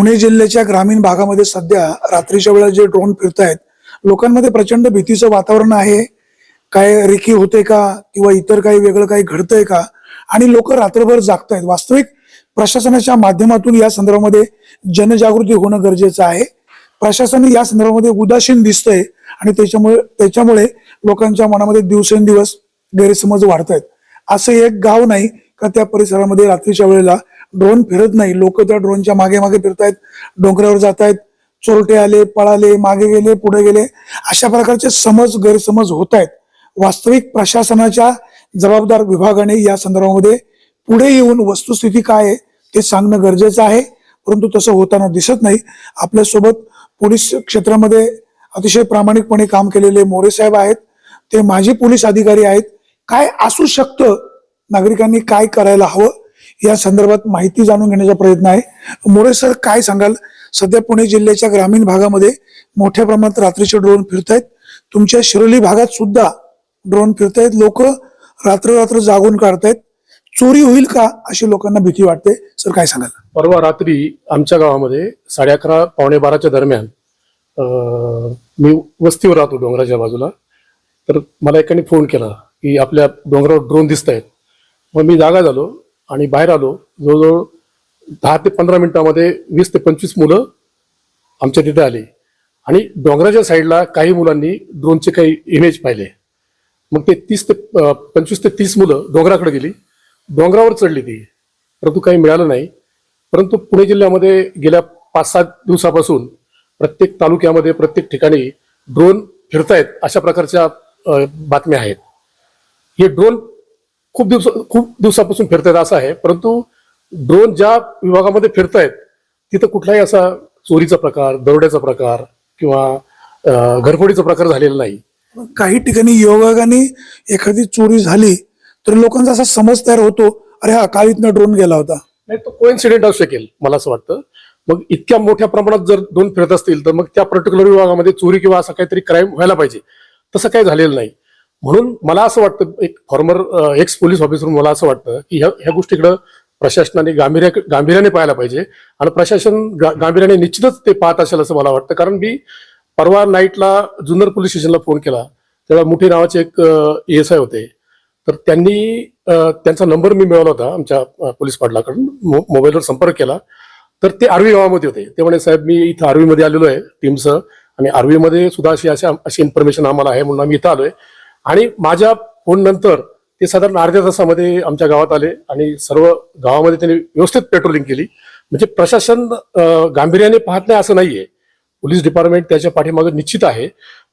पुणे जिल्ह्याच्या ग्रामीण भागामध्ये सध्या रात्रीच्या वेळेला जे ड्रोन फिरतायत लोकांमध्ये प्रचंड भीतीचं वातावरण आहे. काय रेखी होते का? किंवा इतर काही वेगळं काही घडतंय का? आणि लोक रात्रभर जागतायत. वास्तविक प्रशासनाच्या माध्यमातून या संदर्भामध्ये जनजागृती होणं गरजेचं आहे. प्रशासन या संदर्भामध्ये उदासीन दिसतंय आणि त्याच्यामुळे त्याच्यामुळे लोकांच्या मनामध्ये दिवसेंदिवस गैरसमज वाढतायत. असं एक गाव नाही का त्या परिसरामध्ये रात्रीच्या वेळेला ड्रोन फिरत नाही. लोक त्या ड्रोनच्या मागे मागे फिरतायत डोंगरावर जात आहेत चोरटे आले पळाले मागे गेले पुढे गेले. अशा प्रकारचे समज गैरसमज होत आहेत वास्तविक प्रशासनाच्या जबाबदार विभागाने या संदर्भामध्ये पुढे येऊन वस्तुस्थिती काय आहे ते सांगणं गरजेचं आहे. परंतु तसं होताना दिसत नाही. आपल्यासोबत पोलीस क्षेत्रामध्ये अतिशय प्रामाणिकपणे काम केलेले मोरे साहेब आहेत. ते माजी पोलीस अधिकारी आहेत. काय असू शकतं? नागरिकांनी काय करायला हवं? या संदर्भात माहिती जाणून घेण्याचा प्रयत्न आहे. मोरे सर काय सांगाल? सध्या पुणे जिल्ह्याच्या ग्रामीण भागामध्ये मोठ्या प्रमाणात रात्रीचे ड्रोन फिरतायत. तुमच्या शिरोली भागात सुद्धा ड्रोन फिरतायत. लोक रात्र रात्र जागून काढतायत. चोरी होईल का अशी लोकांना भीती वाटते? सर काय सांगाल? परवा रात्री आमच्या गावामध्ये साडे अकरा पावणे बाराच्या दरम्यान मी वस्तीवर राहतो डोंगराच्या बाजूला. तर मला एकाने फोन केला की आपल्या डोंगरावर ड्रोन दिसत आहेत मग मी जागा झालो. आणि बाहेर आलो जवळजवळ दहा ते पंधरा मिनिटामध्ये वीस ते पंचवीस मुलं आमच्या तिथे आली. आणि डोंगराच्या साईडला काही मुलांनी ड्रोनचे काही इमेज पाहिले. मग ते तीस ते पंचवीस ते तीस मुलं डोंगराकडे गेली. डोंगरावर चढली ती. परंतु काही मिळालं नाही. परंतु पुणे जिल्ह्यामध्ये गेल्या पाच सात दिवसापासून प्रत्येक तालुक्यामध्ये प्रत्येक ठिकाणी ड्रोन फिरतायत अशा प्रकारच्या बातम्या आहेत. हे ड्रोन खूप दिवस खूप दिवसापासून फिरतायत असं आहे परंतु ड्रोन ज्या विभागामध्ये फिरतायत तिथं कुठलाही असा चोरीचा प्रकार दरोड्याचा प्रकार किंवा घरफोडीचा प्रकार झालेला नाही. काही ठिकाणी योगाने एखादी चोरी झाली तर लोकांचा असा समज तयार होतो अरे हा काळीतनं ड्रोन गेला होता. नाही तो कोइन्सिडेंट असू शकेल मला असं वाटतं. मग इतक्या मोठ्या प्रमाणात जर ड्रोन फिरत असतील तर मग त्या पर्टिक्युलर विभागामध्ये चोरी किंवा असं काहीतरी क्राईम व्हायला पाहिजे. तसं काही झालेलं नाही. म्हणून मला असं वाटतं एक फॉर्मर एक्स पोलीस ऑफिसर मला असं वाटतं की ह्या ह्या गोष्टीकडं प्रशासनाने गांभीर्या गांभीर्याने पाहायला पाहिजे. आणि प्रशासन गा- गांभीर्याने निश्चितच ते पाहत असेल असं मला वाटतं. कारण मी परवा नाईटला जुन्नर पोलीस स्टेशनला फोन केला. तेव्हा मुठे नावाचे एक एस आय होते. तर त्यांनी त्यांचा नंबर मी मिळवला होता आमच्या पोलीस पाटलाकडून मो- मोबाईलवर संपर्क केला. तर ते आर्वी गावामध्ये होते. ते म्हणे साहेब मी इथं आर्वीमध्ये आलेलो आहे टीमचं आणि आर्वीमध्ये सुद्धा अशी अशी अशी इन्फॉर्मेशन आम्हाला आहे म्हणून आम्ही इथं आलोय. आणि माझ्या फोन नंतर ते साधारण अर्ध्या तासामध्ये आमच्या गावात आले आणि सर्व गावामध्ये त्यांनी व्यवस्थित पेट्रोलिंग केली. म्हणजे प्रशासन गांभीर्याने पाहत नाही असं नाहीये. पोलीस डिपार्टमेंट त्याच्या पाठीमागे निश्चित आहे.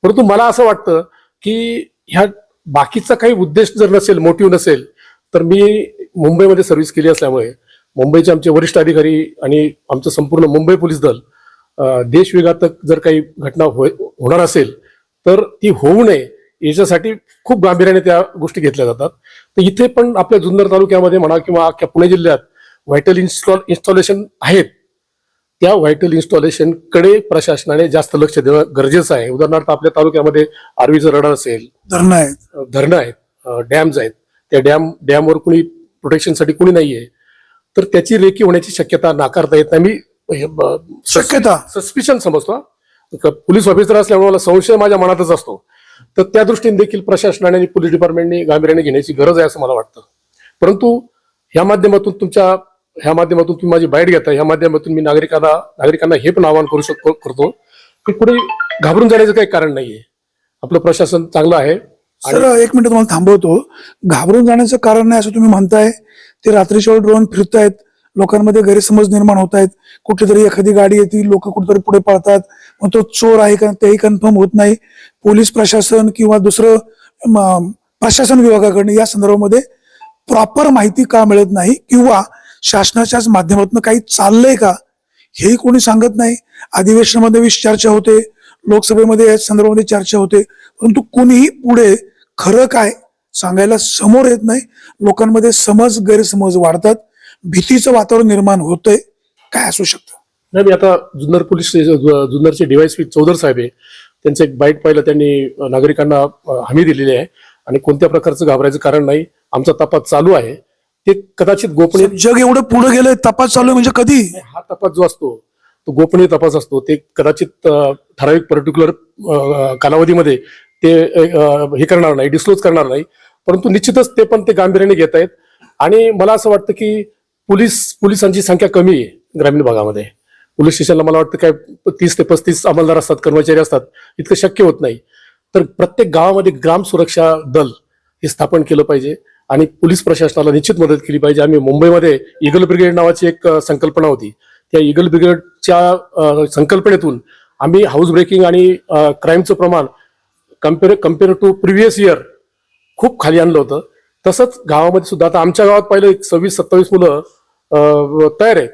परंतु मला असं वाटतं की ह्या बाकीचा काही उद्देश जर नसेल मोटिव्ह नसेल तर मी मुंबईमध्ये सर्व्हिस केली असल्यामुळे मुंबईचे आमचे वरिष्ठ अधिकारी आणि आमचं संपूर्ण मुंबई पोलीस दल देशविघातक जर काही घटना होय- होणार असेल तर ती होऊ नये. याच्यासाठी खूप गांभीर्याने त्या गोष्टी घेतल्या जातात. तर इथे पण आपल्या जुन्नर तालुक्यामध्ये म्हणा किंवा अख्ख्या पुणे जिल्ह्यात व्हायटल इन्स्टॉल इन्स्टॉलेशन आहेत. त्या व्हायटल इन्स्टॉलेशनकडे प्रशासनाने जास्त लक्ष देणं गरजेचं आहे. उदाहरणार्थ आपल्या तालुक्यामध्ये आर्वीचं रडार असेल धरणं आहेत. धरणं आहेत डॅम्स आहेत. त्या डॅम डॅमवर कुणी प्रोटेक्शनसाठी कुणी नाहीये. तर त्याची रेकी होण्याची शक्यता नाकारता येत नाही. मी शक्यता? सस्पिशन समजतो पोलीस ऑफिसर असल्यामुळे मला संशय माझ्या मनातच असतो. तर त्या दृष्टीने देखील प्रशासनाने आणि पोलीस डिपार्टमेंटने गांभीर्याने घेण्याची गरज आहे असं मला वाटतं. परंतु ह्या माध्यमातून तुमच्या ह्या माध्यमातून तुम्ही माझी बाईट घेता ह्या माध्यमातून मी नागरिकांना नागरिकांना हे पण आवाहन करू शकतो करतो की पुढे घाबरून जाण्याचं काही कारण नाहीये. आपलं प्रशासन चांगलं आहे. सर एक मिनिट तुम्हाला थांबवतो. घाबरून जाण्याचं कारण नाही असं तुम्ही म्हणताय. ते रात्रीच्या ड्रोन फिरतायत. लोकांमध्ये गैरसमज निर्माण होत आहेत. कुठेतरी एखादी गाडी येते लोक कुठेतरी पुढे पळतात. मग तो चोर आहे का तेही कन्फर्म होत नाही. पोलीस प्रशासन किंवा दुसरं प्रशासन विभागाकडनं या संदर्भामध्ये प्रॉपर माहिती का मिळत नाही किंवा शासनाच्याच माध्यमातून काही चाललंय का हेही कोणी सांगत नाही. अधिवेशनामध्ये वीस चर्चा होते लोकसभेमध्ये या संदर्भामध्ये चर्चा होते. परंतु कुणीही पुढे खरं काय सांगायला समोर येत नाही. लोकांमध्ये समज गैरसमज वाढतात. भीतीचं वातावरण निर्माण होतंय काय असू शकतं? नाही मी आता जुन्नर पोलीस जुन्नरचे डीवायसपी चौधर साहेब आहे. त्यांचं एक बाईट पाहिलं त्यांनी नागरिकांना हमी दिलेली आहे. आणि कोणत्या प्रकारचं घाबरायचं कारण नाही आमचा तपास चालू आहे. ते कदाचित गोपनीय जग एवढं पुढे गेलंय तपास चालू आहे म्हणजे कधी? हा तपास जो असतो तो गोपनीय तपास असतो. ते कदाचित ठराविक पर्टिक्युलर कालावधीमध्ये ते हे करणार नाही डिस्क्लोज करणार नाही. परंतु निश्चितच ते पण ते गांभीर्याने घेत आहेत. आणि मला असं वाटतं की पोलीस पोलिसांची संख्या कमी आहे ग्रामीण भागामध्ये. पोलीस स्टेशनला मला वाटतं काय तीस ते पस्तीस अंमलदार असतात कर्मचारी असतात इतकं शक्य होत नाही. तर प्रत्येक गावामध्ये ग्राम सुरक्षा दल हे स्थापन केलं पाहिजे आणि पोलीस प्रशासनाला निश्चित मदत केली पाहिजे. आम्ही मुंबईमध्ये इगल ब्रिगेड नावाची एक संकल्पना होती. त्या इगल ब्रिगेडच्या संकल्पनेतून आम्ही हाऊस ब्रेकिंग आणि क्राईमचं प्रमाण compare compare to previous year खूप खाली आणलं होतं. तसंच गावामध्ये सुद्धा आता आमच्या गावात पाहिलं एक सव्वीस सत्तावीस मुलं तयार आहेत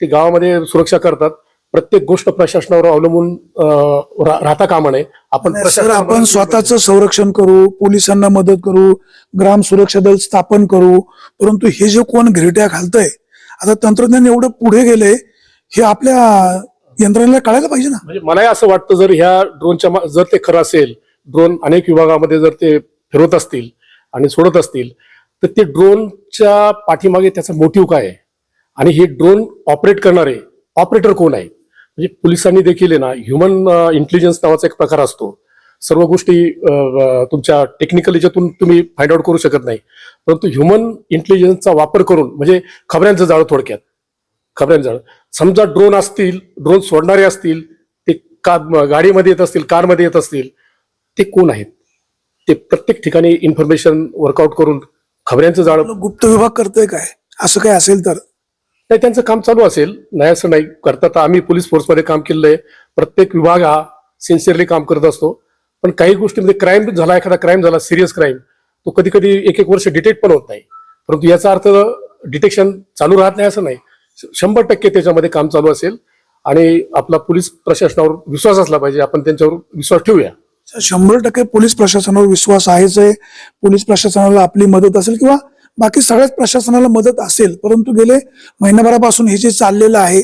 ते गावामध्ये सुरक्षा करतात. प्रत्येक गोष्ट प्रशासनावर अवलंबून राहता कामा नये. आपण सर आपण स्वतःचं संरक्षण करू पोलिसांना मदत करू ग्राम सुरक्षा दल स्थापन करू. परंतु हे जे कोण घिरट्या घालतंय आता तंत्रज्ञान एवढं पुढे गेलंय हे आपल्या यंत्रणेला कळायला पाहिजे ना? म्हणजे मलाही असं वाटतं जर ह्या ड्रोनच्या जर ते खरं असेल ड्रोन अनेक विभागामध्ये जर ते फिरवत असतील आणि सोडत असतील तर ते ड्रोनच्या पाठीमागे त्याचा मोटिव्ह काय आहे? आणि हे ड्रोन ऑपरेट करणारे ऑपरेटर कोण आहे? म्हणजे पोलिसांनी देखील आहे ना ह्युमन इंटेलिजन्स नावाचा एक प्रकार असतो. सर्व गोष्टी तुमच्या टेक्निकल याच्यातून तुम्ही फाइंड आउट करू शकत नाही. परंतु ह्युमन इंटेलिजन्सचा वापर करून म्हणजे खबऱ्यांचं जाळं थोडक्यात. खबऱ्यांचं जाळं. समजा ड्रोन असतील ड्रोन सोडणारे असतील ते का गाडीमध्ये येत असतील कारमध्ये येत असतील ते कोण आहेत? ते प्रत्येक ठिकाणी इन्फॉर्मेशन वर्कआउट करून खबऱ्यांचं जाळं गुप्त विभाग करतोय काय? असं काय असेल तर? नाही त्यांचं काम चालू असेल. नाही असं नाही करतात आम्ही पोलीस फोर्समध्ये काम केलेलं आहे. प्रत्येक विभाग हा सिन्सिअरली काम करत असतो. पण काही गोष्टीमध्ये क्राईम झाला एखादा क्राईम झाला सिरियस क्राईम तो कधी कधी एक एक वर्ष डिटेक्ट पण होत नाही. परंतु याचा अर्थ डिटेक्शन चालू राहत नाही असं नाही. शंभर टक्के त्याच्यामध्ये काम चालू असेल. आणि आपला पोलीस प्रशासनावर विश्वास असला पाहिजे. आपण त्यांच्यावर विश्वास ठेवूया. शंभर टक्के पोलीस प्रशासनावर विश्वास आहेच आहे पोलीस प्रशासनाला आपली मदत असेल किंवा बाकी सगळ्याच प्रशासनाला मदत असेल परंतु गेले महिनाभरापासून हे जे चाललेलं आहे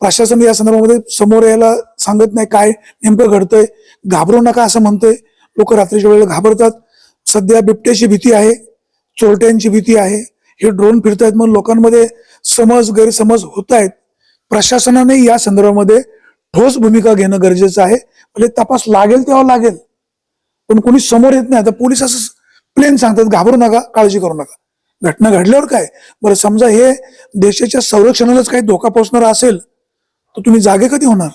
प्रशासन या संदर्भामध्ये समोर यायला सांगत नाही काय नेमकं घडतंय. घाबरू नका असं म्हणतंय. लोक रात्रीच्या वेळेला घाबरतात. सध्या बिबट्याची भीती आहे चोरट्यांची भीती आहे. हे ड्रोन फिरतायत मग लोकांमध्ये समज गैरसमज होत आहेत प्रशासनाने या संदर्भामध्ये ठोस भूमिका घेणं गरजेचं आहे. म्हणजे तपास लागेल तेव्हा लागेल. पण कोणी समोर येत नाही. आता पोलीस असं प्लेन सांगतात घाबरू नका काळजी करू नका. घटना घडल्यावर काय? बरं समजा हे देशाच्या संरक्षणालाच काही धोका पोहोचणार असेल तर तुम्ही जागे कधी होणार?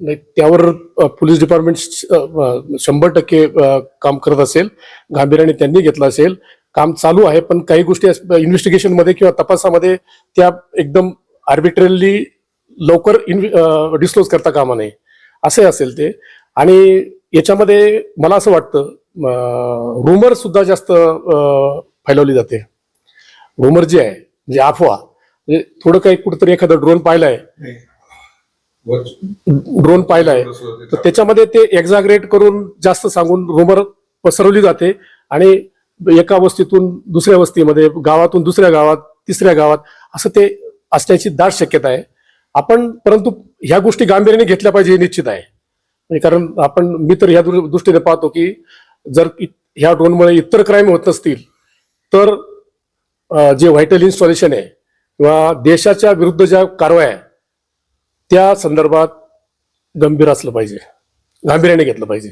नाही त्यावर पोलीस डिपार्टमेंट शंभर टक्के काम करत असेल गांभीर्याने त्यांनी घेतलं असेल. काम चालू आहे पण काही गोष्टी इन्व्हेस्टिगेशनमध्ये किंवा तपासामध्ये त्या एकदम आर्बिट्रली लवकर डिस्क्लोज करता कामा नये. असे असेल ते. आणि याच्यामध्ये मला असं वाटतं रुमर सुद्धा जास्त फैलवली जाते. रुमर जे आहे म्हणजे अफवा म्हणजे थोडं काही कुठेतरी एखादा ड्रोन पाहिलाय. ड्रोन पाहिलाय. तर त्याच्यामध्ये ते एक्झाग्रेट करून जास्त सांगून रुमर पसरवली जाते आणि एका वस्तीतून दुसऱ्या वस्तीमध्ये गावातून दुसऱ्या गावात तिसऱ्या गावात असं ते असण्याची दाट शक्यता आहे. आपण परंतु ह्या गोष्टी गांभीर्याने घेतल्या पाहिजे हे निश्चित आहे. म्हणजे कारण आपण मी तर ह्या दृष्टीने पाहतो की जर ह्या ड्रोनमुळे इतर क्राईम होत नसतील तर जे व्हायटल इन्स्टॉलेशन आहे किंवा देशाच्या विरुद्ध ज्या कारवाया आहे त्या संदर्भात गंभीर असलं पाहिजे. गांभीर्याने घेतलं पाहिजे.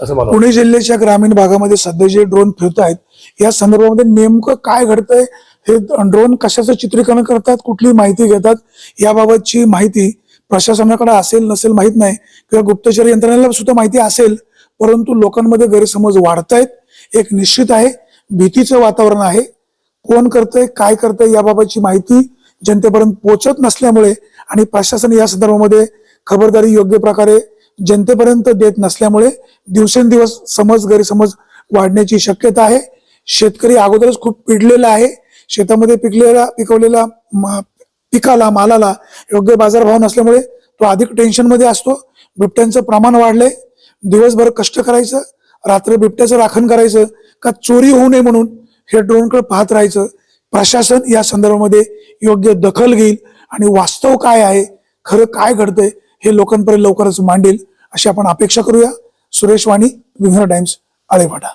असं मला. पुणे जिल्ह्याच्या ग्रामीण भागामध्ये सध्या जे ड्रोन फिरत आहेत या संदर्भामध्ये नेमकं काय घडतंय हे ड्रोन कशाचं चित्रीकरण करतात कुठली माहिती घेतात याबाबतची माहिती प्रशासनाकडे असेल नसेल माहीत नाही किंवा गुप्तचर यंत्रणेला सुद्धा माहिती असेल परंतु लोकांमध्ये गैरसमज वाढतायत. एक निश्चित आहे भीतीचं वातावरण आहे. कोण करतंय काय करतंय याबाबतची माहिती जनतेपर्यंत पोहोचत नसल्यामुळे आणि प्रशासन या संदर्भामध्ये खबरदारी योग्य प्रकारे जनतेपर्यंत देत नसल्यामुळे दिवसेंदिवस समज गैरसमज वाढण्याची शक्यता आहे. शेतकरी अगोदरच खूप पिडलेला आहे. शेतामध्ये पिकलेला पिकवलेला पिकाला मालाला योग्य बाजारभाव नसल्यामुळे तो अधिक टेन्शनमध्ये असतो. बिबट्यांचं प्रमाण वाढलंय. दिवसभर कष्ट करायचं रात्र बिबट्याचं राखण करायचं का चोरी होऊ नये म्हणून हे ड्रोनकडे पाहत राहायचं. प्रशासन या संदर्भामध्ये योग्य दखल घेईल आणि वास्तव काय आहे खरं काय घडतंय हे लोकांपर्यंत लवकरच मांडेल अशी आपण अपेक्षा करूया. सुरेश वाणी विघ्न टाइम्स आळेवाडा.